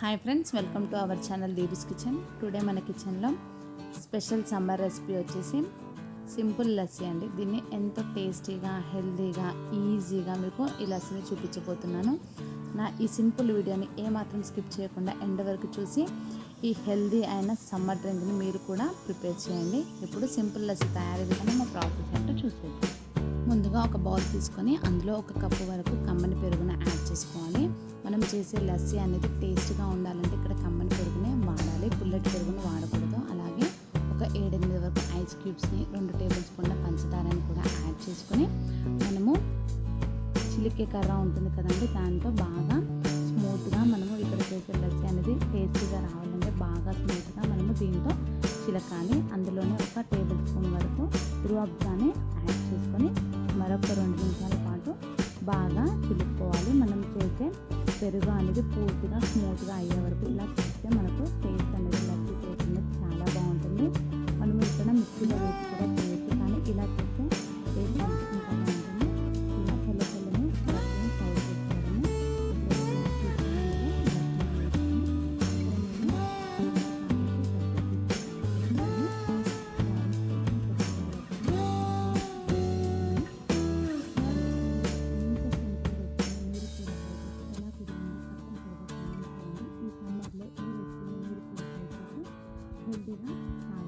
Hi friends welcome to our channel Deevi's kitchen today మన కిచెన్లో special summer recipe వచ్చేసి simple lassi అండి. దీన్ని ఎంతో టేస్టీగా హెల్తీగా ఈజీగా మీకు ఈ లస్సీని చూపించబోతున్నాను. నా ఈ సింపుల్ వీడియోని ఏమాత్రం స్కిప్ చేయకుండా ఎండ్ వరకు చూసి ఈ హెల్దీ అయిన సమ్మర్ డ్రింక్ని మీరు కూడా ప్రిపేర్ చేయండి. ఇప్పుడు సింపుల్ లస్సీ తయారీ విధానం మా ముందుగా ఒక బౌల్ తీసుకొని అందులో ఒక కప్పు వరకు కమ్మని పెరుగును యాడ్ చేసుకోవాలి. మనం చేసే లస్సీ అనేది టేస్ట్గా ఉండాలంటే ఇక్కడ కమ్మని పెరుగునే వాడాలి. పుల్లటి పెరుగును వాడకూడదు. అలాగే ఒక ఏడెనిమిది వరకు ఐస్ క్యూబ్స్ని రెండు టేబుల్ స్పూన్ల పంచదారని కూడా యాడ్ చేసుకొని మనము చిలికే కర్ర ఉంటుంది కదండి దాంతో బాగా స్మూత్గా మనము ఇక్కడ చేసే లస్సీ అనేది టేస్టీగా రావాలంటే బాగా స్మూత్గా మనము దీంతో చిలకాలి. అందులోనే ఒక టేబుల్ స్పూన్ వరకు రుఅబ్జాని యాడ్ చేసుకొని మరొక రెండు నిమిషాల పాటు బాగా చిలుపుకోవాలి మనం చేసే పెరుగు అనేది పూర్తిగా స్మూత్గా అయ్యే వరకు ఇలా చేస్తే మనకు టేస్ట్ అనేది లస్సీ టేస్ట్ అనేది చాలా బాగుంటుంది. మనం ఇక్కడ మిక్సీలో వేసి కూడా చేయొచ్చు కానీ ఇలా 本地化